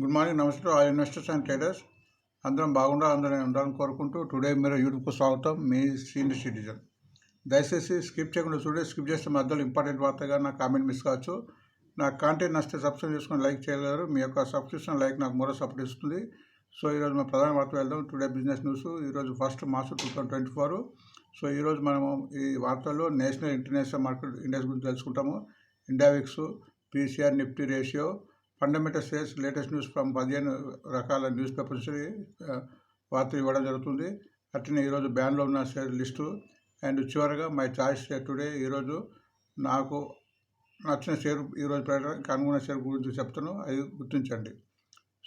Good morning నమస్తే. All investors and traders. అందరం బాగుండాలి అందరం ఉండాలని కోరుకుంటూ టుడే మీరు యూట్యూబ్కు స్వాగతం. మీ సీనియర్ సిటిజన్. దయచేసి స్కిప్ చేయకుండా చూడే స్కిప్ చేస్తే మధ్యలో ఇంపార్టెంట్ వార్తగా నా కామెంట్ మిస్ కావచ్చు. నా కాంటెంట్ నచ్చితే సబ్స్క్రైబ్ చేసుకుని లైక్ చేయగలరు. మీ యొక్క సబ్స్క్రిప్షన్ లైక్ నాకు మరో సపోర్ట్ ఇస్తుంది. సో ఈరోజు మన ప్రధాన వార్త వెళ్దాం. Today business news. ఈరోజు first March two thousand twenty four. So ఈరోజు మనము ఈ వార్తల్లో నేషనల్ ఇంటర్నేషనల్ మార్కెట్ ఇండెక్స్ గురించి తెలుసుకుంటాము. India VIX PCR Nifty ratio fundamental shares latest news from పదిహేను రకాల న్యూస్ పేపర్స్ వార్తలు ఇవ్వడం జరుగుతుంది. అట్లనే ఈరోజు బ్యాన్లో ఉన్న షేర్ లిస్టు. అండ్ చివరగా మై చాయిస్ టుడే ఈరోజు నాకు నచ్చిన షేర్ ఈరోజు పెట్టడానికి అనుగుణ షేర్ గురించి చెప్తాను. అది గుర్తించండి.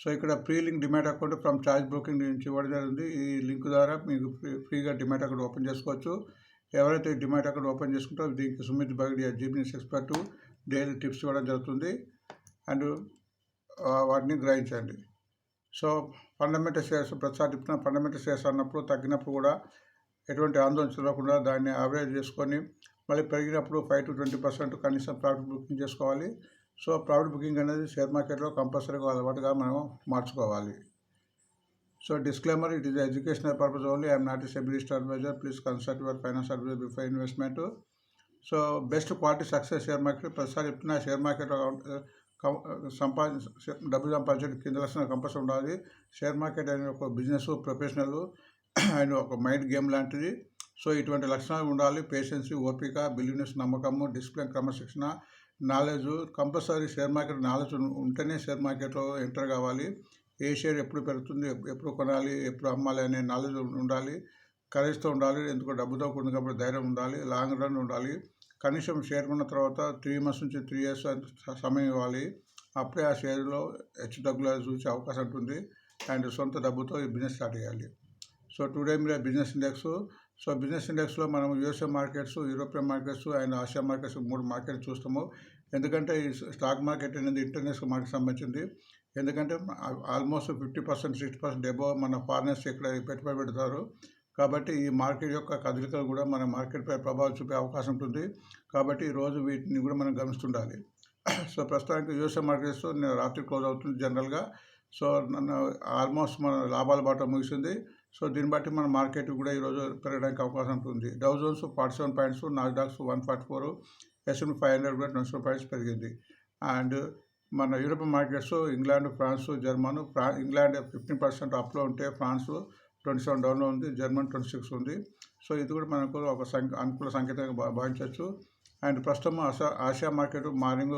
సో ఇక్కడ pre link demat account from choice broking నుంచి ఇవ్వడం జరిగింది. ఈ లింక్ ద్వారా మీకు ఫ్రీ ఫ్రీగా డిమాట్ అకౌంట్ ఓపెన్ చేసుకోవచ్చు. ఎవరైతే డిమాట్ అకౌంట్ ఓపెన్ చేసుకుంటారో దీనికి Sumit Bagadia GBS expert daily tips ఇవ్వడం జరుగుతుంది. అండ్ వాటిని గ్రహించండి. సో ఫండమెంటల్ షేర్స్ ప్రతిసారి చెప్తున్న ఫండమెంటల్ షేర్స్ అన్నప్పుడు తగ్గినప్పుడు కూడా ఎటువంటి ఆందోళన చెందకుండా దాన్ని యావరేజ్ చేసుకొని మళ్ళీ పెరిగినప్పుడు ఫైవ్ టు ట్వంటీ పర్సెంట్ కనీసం ప్రాఫిట్ బుకింగ్ చేసుకోవాలి. సో ప్రాఫిట్ బుకింగ్ అనేది షేర్ మార్కెట్లో కంపల్సరీగా అలవాటుగా మనం మార్చుకోవాలి. So disclaimer it is educational purpose only I'm not a SEBI listed advisor please consult your finance advisor before investment so best quality success share market ప్రతిసారి చెప్తున్నా share market సంపాదించ డబ్బు సంపాదించడం కింద లక్షణాలు కంపల్సరీ ఉండాలి. షేర్ మార్కెట్ అనేది ఒక business professional and ఒక మైండ్ గేమ్ లాంటిది. సో ఇటువంటి లక్షణాలు ఉండాలి. పేషెన్సీ ఓపిక బిలీవ్నెస్ నమ్మకము డిసిప్లిన్ క్రమశిక్షణ knowledge. Compulsory share market knowledge ఉంటేనే షేర్ మార్కెట్లో ఎంటర్ కావాలి. ఏ షేర్ ఎప్పుడు పెరుగుతుంది ఎప్పుడు కొనాలి ఎప్పుడు అమ్మాలి అనే నాలెడ్జ్ ఉండాలి. కరేజ్తో ఉండాలి ఎందుకు డబ్బుతో కూడింది కాబట్టి ధైర్యం ఉండాలి లాంగ్ రన్ ఉండాలి. కనీసం షేర్ కొన్న తర్వాత త్రీ మంత్స్ నుంచి త్రీ ఇయర్స్ సమయం ఇవ్వాలి. అప్పుడే ఆ షేర్లో హెచ్చు తగ్గులు చూసే అవకాశం ఉంటుంది. అండ్ సొంత డబ్బుతో ఈ బిజినెస్ స్టార్ట్ చేయాలి. సో టుడే మీరు బిజినెస్ ఇండెక్స్ సో బిజినెస్ ఇండెక్స్లో మనం USA markets European markets and Asia markets మూడు మార్కెట్స్ చూస్తాము. ఎందుకంటే ఈ స్టాక్ మార్కెట్ అనేది ఇంటర్నేషనల్ మార్కెట్ సంబంధించింది. ఎందుకంటే almost fifty percent sixty percent above మన ఫారినర్స్ ఇక్కడ పెట్టుబడి పెడతారు. కాబట్టి ఈ మార్కెట్ యొక్క కదలికలు కూడా మన మార్కెట్పై ప్రభావం చూపే అవకాశం ఉంటుంది. కాబట్టి ఈ రోజు వీటిని కూడా మనం గమనిస్తుండాలి. సో ప్రస్తుతానికి యూఎస్ఏ మార్కెట్స్ నేను రాత్రి క్లోజ్ అవుతుంది జనరల్గా. సో నన్ను ఆల్మోస్ట్ మన లాభాల బాట ముగిసింది. సో దీన్ని బట్టి మన మార్కెట్ కూడా ఈరోజు పెరగడానికి అవకాశం ఉంటుంది. Dow Jones forty seven points Nasdaq's one forty four S&P five hundred కూడా ట్వంటీ సెవెన్ పాయింట్స్ పెరిగింది. అండ్ మన European markets England France German ఫ్రా England fifteen percent అప్లో ఉంటే ఫ్రాన్స్ ట్వంటీ సెవెన్ డౌన్లో ఉంది జర్మన్ ట్వంటీ సిక్స్ ఉంది. సో ఇది కూడా మనకు ఒక సంఖ్య అనుకూల సంకేతంగా భా భావించవచ్చు. అండ్ ప్రస్తుతం ఆశా ఆసియా మార్కెట్ మార్నింగ్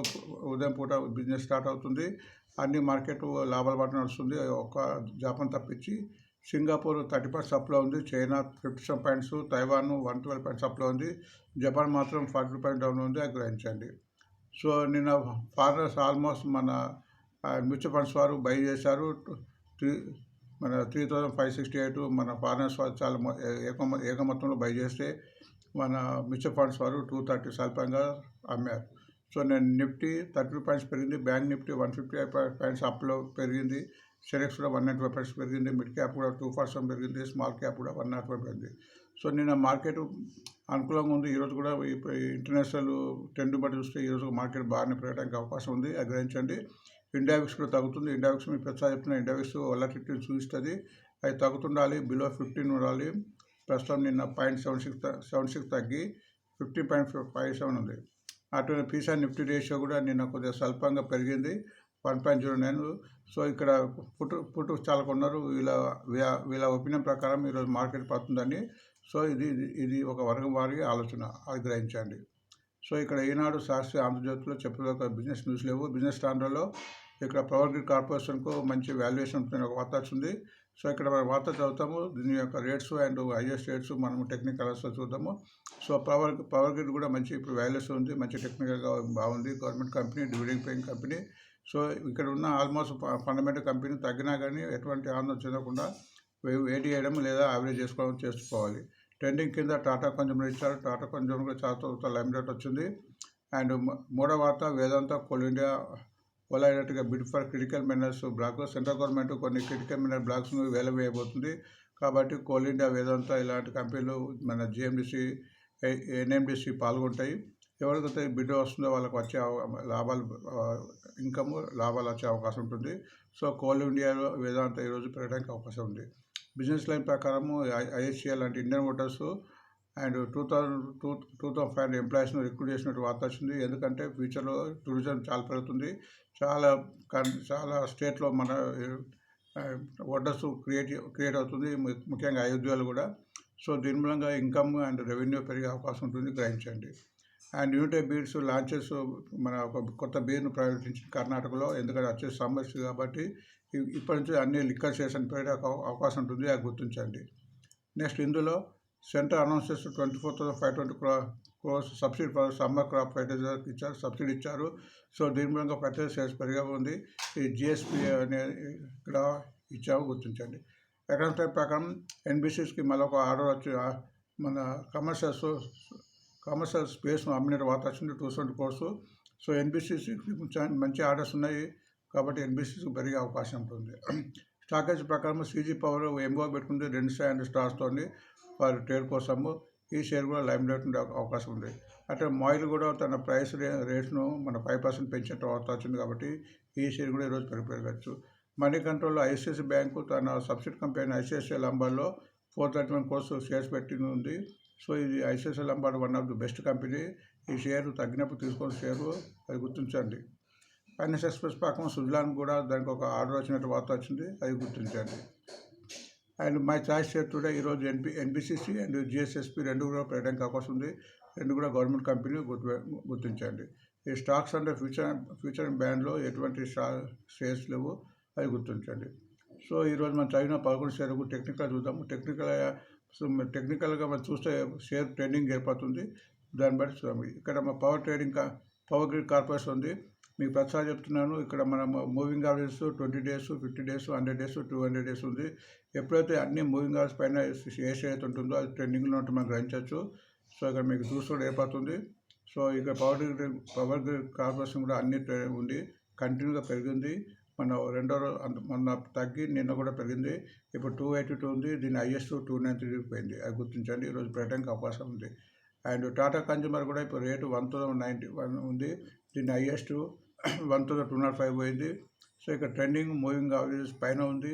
ఉదయం పూట బిజినెస్ స్టార్ట్ అవుతుంది. అన్ని మార్కెట్ లాభాల బాట నడుస్తుంది. ఒక జాపాన్ తప్పించి సింగపూర్ థర్టీ పాయింట్ సప్లై ఉంది. China fifty seven points Taiwan one twelve points సప్లో ఉంది. జపాన్ మాత్రం ఫార్టీ పాయింట్ డౌన్ ఉంది. అది గ్రహించండి. సో నిన్న ఫారినర్స్ ఆల్మోస్ట్ మన మ్యూచువల్ ఫండ్స్ వారు బై చేశారు. త్రీ మన three thousand five sixty eight మన ఫారినర్స్ వారు చాలా ఏక ఏక మొత్తంలో బై చేస్తే మన మ్యూచువల్ ఫండ్స్ వారు టూ థర్టీ స్వల్పంగా అమ్మారు. సో నేను నిఫ్టీ థర్టీ టూ పాయింట్స్ పెరిగింది bank Nifty one fifty points అప్లో పెరిగింది సెలెక్స్ కూడా వన్ నాట్ ఫైవ్ పాయింట్స్ పెరిగింది మిడ్ క్యాప్ కూడా టూ పర్సెంట్ పెరిగింది స్మాల్ క్యాప్ కూడా వన్ నాట్ ఫైవ్ పెరిగింది. సో నిన్న మార్కెట్ అనుకూలంగా ఉంది ఈరోజు కూడా ఈ ఇంటర్నేషనల్ ట్రెండ్ బట్టి చూస్తే ఈరోజు మార్కెట్ బాగానే పెరగడానికి అవకాశం ఉంది అది గ్రహించండి. ఇండియావిక్స్ కూడా తగ్గుతుంది ఇండియావిక్స్ మీకు చెప్తున్న చెప్పిన ఇండియావిక్స్ వల్లటిటీ చూపిస్తుంది. అది తగ్గుతుండాలి బిలో ఫిఫ్టీన్ ఉండాలి. ప్రస్తుతం నిన్న point seven six seven six తగ్గి ఫిఫ్టీన్ పాయింట్ ఫైవ్ సెవెన్ ఉంది. అటు పీసా నిఫ్టీ రేషియో కూడా నిన్న కొద్దిగా స్వల్పంగా పెరిగింది. One point zero nine. So ఇక్కడ పుట్టు పుట్టు చాలా కొన్నారు వీళ్ళ వీళ్ళ- ఒపీనియన్ ప్రకారం ఈరోజు మార్కెట్ పడుతుందని. సో ఇది ఇది- ఒక వర్గం వారి ఆలోచన అది గ్రహించండి సో ఇక్కడ ఈనాడు శాస్త్రీయ ఆంధ్రజ్యోతిలో చెప్పిన ఒక బిజినెస్ న్యూస్ లేవు. బిజినెస్ స్టాండర్డ్లో ఇక్కడ పవర్ గ్రిడ్ కార్పొరేషన్కు మంచి వాల్యుయేషన్ ఉంటుంది ఒక వార్త వచ్చింది. సో ఇక్కడ మనం వార్త చదువుతాము. దీని యొక్క రేట్స్ అండ్ హైయెస్ట్ రేట్స్ మనము టెక్నికల్ చూద్దాము. సో పవర్ పవర్ గ్రిడ్ కూడా మంచి ఇప్పుడు వాల్యుయేషన్ ఉంది. మంచి టెక్నికల్గా బాగుంది. Government company dividend paying company. So ఇక్కడ ఉన్న ఆల్మోస్ట్ ఫండమెంటల్ కంపెనీ తగ్గినా కానీ ఎటువంటి ఆందోళన చెందకుండా వే- వేడి చేయడం లేదా యావరేజ్ చేసుకోవడం చేసుకోవాలి. ట్రెండింగ్ కింద టాటా కొంచెం ఇచ్చారు. టాటా కొంచెం కూడా చాలా తర్వాత లైమ్ రేట్ వచ్చింది. అండ్ మూడో వార్త Vedanta Coal India కొలైనట్టుగా bid for critical minerals block central government కొన్ని క్రిటికల్ మినరల్ బ్లాక్స్ను వేలవేయబోతుంది కాబట్టి కోల్ ఇండియా వేదాంత ఇలాంటి కంపెనీలు మన జిఎండిసి ఎన్ఎండిసి పాల్గొంటాయి ఎవరికైతే బిడ్డ వస్తుందో వాళ్ళకి వచ్చే లాభాలు ఇన్కమ్ లాభాలు వచ్చే అవకాశం ఉంటుంది సో కోల్ ఇండియాలో వేదాంత ఈరోజు పెరగడానికి అవకాశం ఉంది బిజినెస్ లైన్ ప్రకారము ఐఎస్సీఎల్ లాంటి Indian voters and two thousand two two thousand five hundred ఎంప్లాయీస్ను recruit చేసినట్టు వార్త వచ్చింది. ఎందుకంటే ఫ్యూచర్లో టూరిజం చాలా పెరుగుతుంది. చాలా కన్- చాలా స్టేట్లో మన ఓటర్స్ క్రియేట్ క్రియేట్ అవుతుంది. ముఖ్యంగా అయోధ్యలో కూడా. సో దీని మూలంగా ఇన్కమ్ అండ్ రెవెన్యూ పెరిగే అవకాశం ఉంటుంది. గ్రహించండి. అండ్ యూనిటెడ్ బీడ్స్ లాంచెస్ మన ఒక కొత్త బీర్ను ప్రవేశించింది కర్ణాటకలో. ఎందుకంటే వచ్చే సమ్మర్స్ కాబట్టి ఇప్పటి నుంచి అన్ని లిక్కర్ స్టేషన్ పెరిగే అవకాశం ఉంటుంది. అది గుర్తించండి. నెక్స్ట్ ఇందులో సెంటర్ అనౌన్స్ చేసిన twenty four thousand five twenty crore crores subsidy summer crop fertiliser ఇచ్చారు సబ్సిడీ ఇచ్చారు. సో దీని మూలంగా ఫర్టిలైజర్ సేల్స్ పెరిగే ఉంది. ఈ జిఎస్పి అనే ఇక్కడ ఇచ్చాము గుర్తించండి. ఎకనామిక్ టైం ప్రకారం ఎన్బిసిస్కి మళ్ళీ ఒక ఆర్డర్ వచ్చి మన కమర్షియల్స్ కమర్షియల్ స్పేస్ను అమ్మిన వార్త వచ్చింది టూ సెవెంటీ కోర్సు సో ఎన్బిసిసికి మంచి ఆర్డర్స్ ఉన్నాయి కాబట్టి ఎన్బిసిసి పెరిగే అవకాశం ఉంటుంది. స్టాకేజ్ ప్రకారం సీజీ పవర్ ఎంఓ పెట్టుకుంటే రెండు స్టాండ్ స్టార్స్తో వారి ట్రేడ్ కోసము ఈ షేర్ కూడా లైమ్ లైట్ ఉండే అవకాశం ఉంది. అంటే మాయిల్ కూడా తన ప్రైస్ రే రేట్ను మన ఫైవ్ పర్సెంట్ పెంచే వార్త వచ్చింది కాబట్టి ఈ షేర్ కూడా ఈరోజు పెరిగి మనీ కంట్రోల్లో ఐసిఐసి బ్యాంకు తన subsidy company ICICI లంబార్లో four thirty one crores shares పెట్టి ఉంది. సో ఇది ICICI Lombard one of the best company. ఈ షేర్ తగ్గినప్పుడు తీసుకున్న షేరు అది గుర్తించండి. ఫైనాన్స్ ఎక్స్ప్రెస్ ప్రకారం సుజలాన్ కూడా దానికి ఒక ఆర్డర్ వచ్చినట్టు వార్త వచ్చింది. అది గుర్తించండి. And my choice share today ఈరోజు ఎన్పి ఎన్బిసిసి అండ్ జిఎస్ఎస్పి రెండు కూడా పెట్టడానికి అవకాశం ఉంది. రెండు కూడా గవర్నమెంట్ కంపెనీ గుర్తు గుర్తించండి. ఈ స్టాక్స్ అంటే ఫ్యూచర్ ఫ్యూచర్ బ్యాండ్లో ఎటువంటి స్టా షేర్స్ లేవు అవి గుర్తించండి. సో ఈరోజు మనం చదివిన పదకొండు షేర్లకు టెక్నికల్ చూద్దాము టెక్నికల్ టెక్నికల్గా మనం చూస్తే షేర్ ట్రేడింగ్ ఏర్పడుతుంది. దాన్ని బట్టి చూద్దాం. ఇక్కడ మా పవర్ ట్రేడింగ్ కా పవర్ గ్రిడ్ కార్పొరేషన్ ఉంది. మీకు ప్రతిసారి చెప్తున్నాను ఇక్కడ మన moving orders twenty days fifty days hundred days two hundred days ఉంది. ఎప్పుడైతే అన్ని మూవింగ్ ఆర్డర్స్ పైన ఏ షేర్ అయితే ఉంటుందో అది ట్రెండింగ్లో ఉంటే మనం గ్రహించవచ్చు. సో ఇక్కడ మీకు చూసి ఏర్పడుతుంది. సో ఇక్కడ power grid power grid corporation కూడా అన్ని ఉంది. కంటిన్యూగా పెరిగింది. మన రెండో అంత- మొన్న తగ్గి నిన్న కూడా పెరిగింది. ఇప్పుడు టూ ఎయిటీ టూ ఉంది. దీని హైయెస్ట్ టూ నైన్ త్రీ పోయింది. అది గుర్తించండి. ఈరోజు పెట్టడానికి అవకాశం ఉంది. అండ్ టాటా కన్జ్యూమర్ కూడా ఇప్పుడు rate one thousand ninety one ఉంది. దీని highest one thousand two nought five పోయింది. సో ఇక్కడ ట్రెండింగ్ మూవింగ్ అవరేజ్ పైన ఉంది.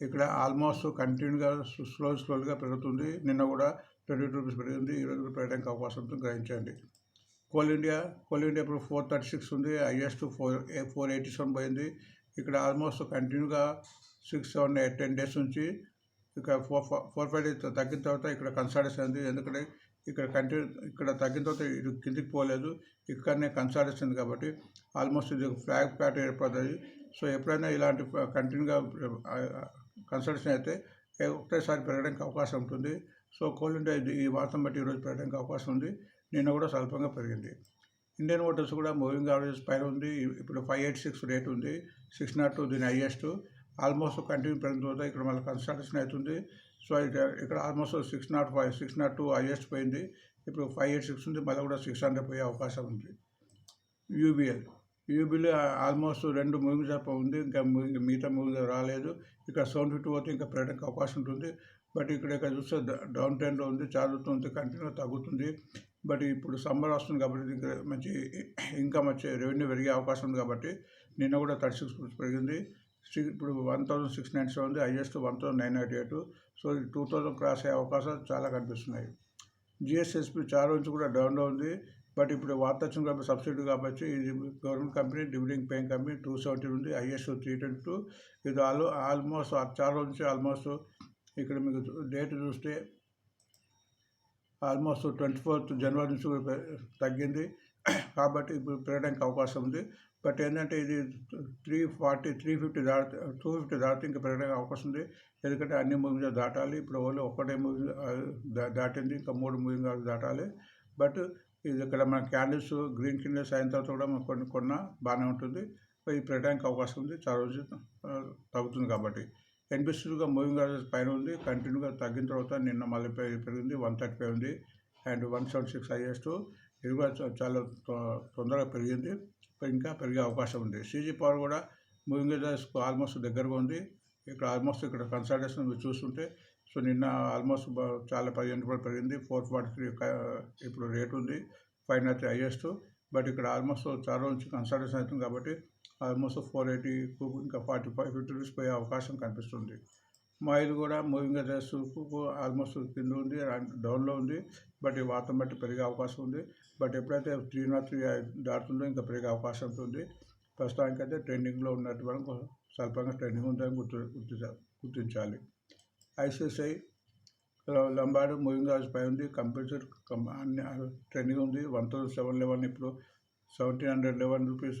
ఇక్కడ ఆల్మోస్ట్ కంటిన్యూగా స్లో స్లోగా పెరుగుతుంది. నిన్న కూడా ట్వంటీ టూ రూపీస్ పెరిగింది. ఈరోజు కూడా పెరగడానికి అవకాశం ఉంటుంది. గ్రహించండి. కోల్ ఇండియా కోల్ ఇండియా ఇప్పుడు ఫోర్ థర్టీ సిక్స్ ఉంది. Highest four four eighty seven పోయింది. ఇక్కడ ఆల్మోస్ట్ కంటిన్యూగా six seven eight ten days నుంచి ఇక ఫోర్ ఫోర్ ఫైవ్ డేస్ తగ్గిన తర్వాత ఇక్కడ కన్సల్టేషన్ ఉంది ఎందుకంటే ఇక్కడ కంటిన్యూ ఇక్కడ తగ్గిన తర్వాత ఇది కిందికి పోలేదు. ఇక్కడనే కన్సల్టేషన్ ఉంది కాబట్టి ఆల్మోస్ట్ ఇది ఫ్లాగ్ ప్యాటర్న్ ఏర్పడుతుంది సో ఎప్పుడైనా ఇలాంటి కంటిన్యూగా కన్సల్టేషన్ అయితే ఒకటేసారి పెరగడానికి అవకాశం ఉంటుంది. సో కోల్డ్ ఇండియా ఈ వార్తను బట్టి ఈరోజు పెరగడానికి అవకాశం ఉంది. నిన్న కూడా స్వల్పంగా పెరిగింది. ఇండియన్ ఓటర్స్ కూడా మూవింగ్ యావరేజ్ పైన ఉంది. ఇప్పుడు ఫైవ్ ఎయిట్ సిక్స్ రేట్ ఉంది. సిక్స్ నాట్ టూ దీని హైయెస్ట్. ఆల్మోస్ట్ కంటిన్యూ పెరిగిన తర్వాత ఇక్కడ మళ్ళీ కన్సల్టేషన్ అవుతుంది. సో ఇక్కడ ఇక్కడ almost six nought five six nought two highest పోయింది. ఇప్పుడు ఫైవ్ ఎయిట్ సిక్స్ ఉంది. మళ్ళీ కూడా సిక్స్ హండ్రెడ్ పోయే అవకాశం ఉంది. యూబీఎల్ యూబీఎల్ ఆల్మోస్ట్ రెండు మూవింగ్ తప్ప ఉంది. ఇంకా మూవింగ్ మిగతా మూవింగ్ రాలేదు. ఇక్కడ సెవెన్ ఫిఫ్టీ పోతే ఇంకా పెరగడానికి అవకాశం ఉంటుంది. బట్ ఇక్కడ ఇక్కడ చూస్తే డౌన్ ట్రెండ్లో ఉంది. చాలుతుంది కంటిన్యూ తగ్గుతుంది. బట్ ఇప్పుడు సమ్మర్ వస్తుంది కాబట్టి ఇంకా మంచి ఇన్కమ్ వచ్చే రెవెన్యూ పెరిగే అవకాశం ఉంది కాబట్టి నిన్న కూడా థర్టీ సిక్స్ పెరిగింది. ఇప్పుడు one thousand six ninety seven ఉంది highest one thousand nine ninety eight. So two thousand cross అయ్యే అవకాశాలు చాలా కనిపిస్తున్నాయి. జిఎస్ఎస్పి చాలా నుంచి కూడా డౌన్లో ఉంది. బట్ ఇప్పుడు వార్త వచ్చిన కాబట్టి సబ్సిడీ కాబట్టి ఇది government company dividend paying company two seventy ఉంది హైయెస్ట్ త్రీ ట్వంటీ టూ. ఇది ఆల్ ఆల్మోస్ట్ చాలా రోజు నుంచి ఆల్మోస్ట్ ఇక్కడ మీకు డేట్ చూస్తే ఆల్మోస్ట్ ట్వంటీ ఫోర్త్ జనవరి నుంచి తగ్గింది. కాబట్టి ఇప్పుడు పెరగడానికి అవకాశం ఉంది. బట్ ఏంటంటే ఇది త్రీ ఫార్టీ త్రీ ఫిఫ్టీ దాటి టూ ఫిఫ్టీ దాటితే ఇంకా పెరగడానికి అవకాశం ఉంది. ఎందుకంటే అన్ని మూవింగ్ దాటాలి. ఇప్పుడు ఓన్లీ ఒకటే మూవింగ్ దాటింది. ఇంకా మూడు మూవింగ్ దాటాలి. బట్ ఇది ఇక్కడ మన క్యాండిల్స్ గ్రీన్ క్యాండిల్స్ అయిన తర్వాత కూడా మనం కొన్ని కొన్న బాగానే ఉంటుంది. ఇది పెరగడానికి అవకాశం ఉంది. చాలా రోజు తగ్గుతుంది కాబట్టి. ఎన్బిసిగా మూవింగ్ యావరేజ్ పైన ఉంది. కంటిన్యూగా తగ్గిన తర్వాత నిన్న మళ్ళీ పెరిగింది. వన్ థర్టీ ఫైవ్ ఉంది. And one seven six highest. ఇది కూడా చాలా తొ- తొందరగా పెరిగింది. ఇంకా పెరిగే అవకాశం ఉంది. సీజీ పవర్ కూడా మూవింగ్ యావరేజ్కు ఆల్మోస్ట్ దగ్గరగా ఉంది. ఇక్కడ ఆల్మోస్ట్ ఇక్కడ కన్సల్టేషన్ మీరు చూస్తుంటే సో నిన్న ఆల్మోస్ట్ చాలా పదిహేను రూపాయలు పెరిగింది. ఫోర్ ఫార్టీ త్రీ ఇప్పుడు రేట్ ఉంది. Five nine highest. బట్ ఇక్కడ ఆల్మోస్ట్ చాలా నుంచి కన్సల్టేషన్ అవుతుంది కాబట్టి ఆల్మోస్ట్ ఫోర్ ఎయిటీ ఇంకా ఫార్టీ ఫైవ్ ఫిఫ్టీ రూపీస్ పోయే అవకాశం కనిపిస్తుంది. మైల్ కూడా మూవింగ్ అడ్రస్ ఆల్మోస్ట్ కింద ఉంది డౌన్లో ఉంది. బట్ ఈ వాతం బట్టి పెరిగే అవకాశం ఉంది. బట్ ఎప్పుడైతే త్రీ నాట్ త్రీ దాటుతుందో ఇంకా పెరిగే అవకాశం ఉంటుంది. ప్రస్తుతానికైతే ట్రెండింగ్లో ఉన్నట్టు మనం స్వల్పంగా ట్రెండింగ్ ఉందని గుర్తు గుర్తు గుర్తించాలి. ఐసిఐసిఐ లంబాడు మూవింగ్ అవర్స్ పై ఉంది. కంప్యూటర్ అన్ని ట్రెండింగ్ ఉంది. వన్ థౌసండ్ సెవెన్ లెవెన్ ఇప్పుడు seventeen hundred eleven rupees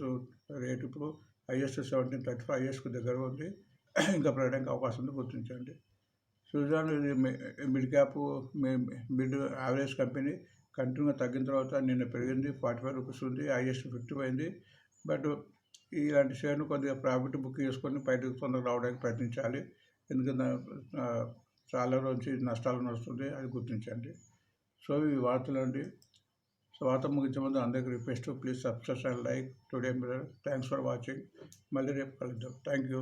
rate ఇప్పుడు. హైయెస్ట్ సెవెంటీన్ థర్టీ ఫైవ్ ఐఎస్కు దగ్గర ఉంది. ఇంకా పెరగడానికి అవకాశం ఉంది. గుర్తించండి. సుజాన్ ఇది mid cap mid average company కంటిన్యూగా తగ్గిన తర్వాత నిన్న పెరిగింది ఫార్టీ ఫైవ్ రూపీస్ ఉంది హైయెస్ట్ ఫిఫ్టీ అయింది బట్ ఇలాంటి షేర్ను కొద్దిగా ప్రాఫిట్ బుక్ చేసుకొని బయటకు తొందరగా రావడానికి ప్రయత్నించాలి. ఎందుకంటే చాలా రోజు నష్టాలు నడుస్తుంది అది గుర్తించండి. సో ఈ వార్తలు అండి. సో వార్త ముగించే ముందు అందరికీ request please subscribe and like today mirror thanks for watching. మళ్ళీ రేపు కలుద్దాం. Thank you.